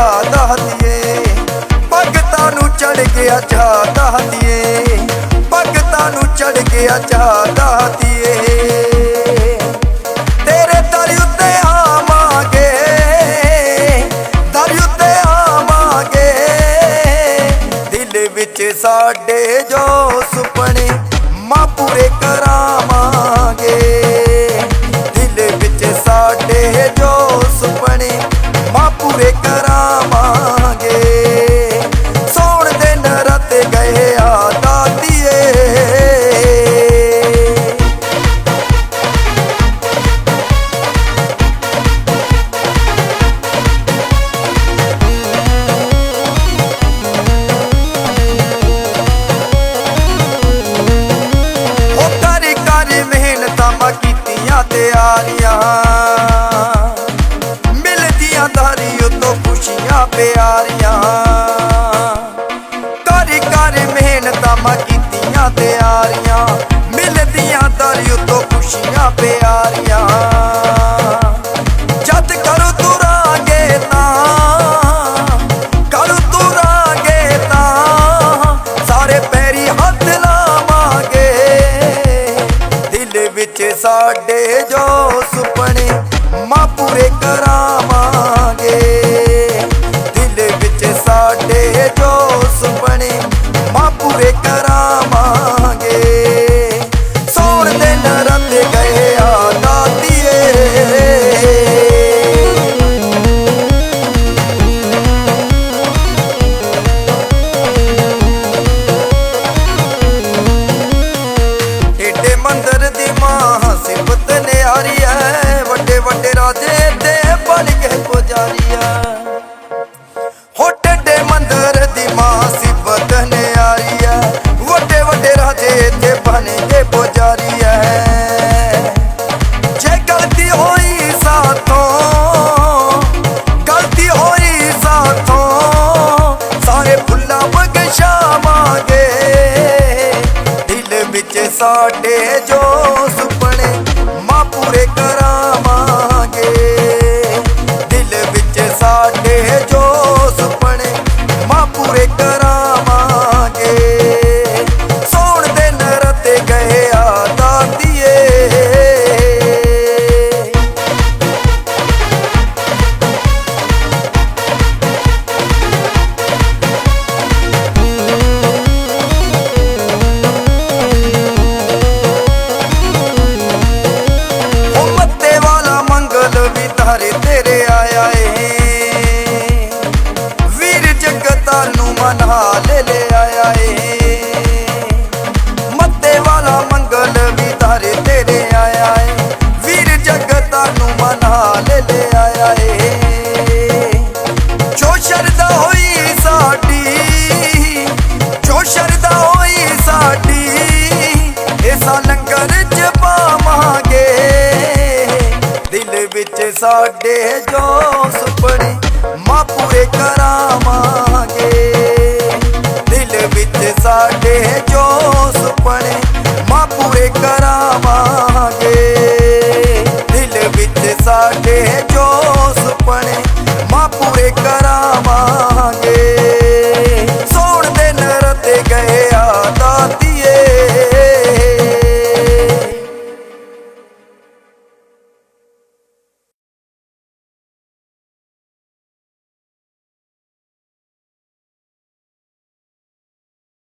ਚਾਹ ਦਹਦੀਏ ਭਗਤਾਂ ਨੂੰ ਚੜ ਕੇ ਆ ਚਾਹ ਦਹਦੀਏ ਭਗਤਾਂ ਨੂੰ ਚੜ ਗਿਆ ਦਿਲ ਵਿੱਚ ਸਾਡੇ ਪਿਆਰੀਆਂ। ਕਰ ਕਰ ਮਿਹਨਤਾਂ ਮਾ ਕੀਤੀਆਂ ਤਿਆਰੀਆਂ। ਕਰਾਵਾਂਗੇ ਸੋਣ ਦੇ ਨਰਤ ਗਏ ਆ ਦਾਤੀਏ ਏਡੇ ਮੰਦਰ ਦੀ ਮਾਂ ਸਿਫਤ ਨਿਆਰੀ ਐ ਵੱਡੇ ਵੱਡੇ ਰਾਜੇ ਗਲਤੀ ਹੋਈ ਸਾਥੋਂ ਗਲਤੀ ਹੋਈ ਸਾਥੋਂ ਸਾਰੇ ਫੁੱਲਾਂ ਬਗਸ਼ਾਵਾਂਗੇ ਦਿਲ ਵਿੱਚ ਸਾਡੇ ਜੋ ਲੈ ਆਇਆ ਜੋ ਸ਼ਰਦਾ ਹੋਈ ਸਾਡੀ, ਜੋ ਸ਼ਰਦਾ ਹੋਈ ਸਾਡੀ, ਐਸਾ ਲੰਗਰ ਚ ਪਾਵਾਂਗੇ। ਦਿਲ ਵਿੱਚ ਸਾਡੇ ਜੋ ਸੁਪਨੇ ਮਾਂ ਪੂਰੇ ਕਰਾਵਾਂਗੇ। ਦਿਲ ਵਿੱਚ ਸਾਡੇ ਜੋ ਸੁਪਨੇ ਮਾਂ ਪੂਰੇ ਕਰਾਵਾਂਗੇ ਸਾਡੇ ਜੋ ਸੁਪਨੇ ਮਾਪੂਰੇ ਕਰਾਵਾਂਗੇ।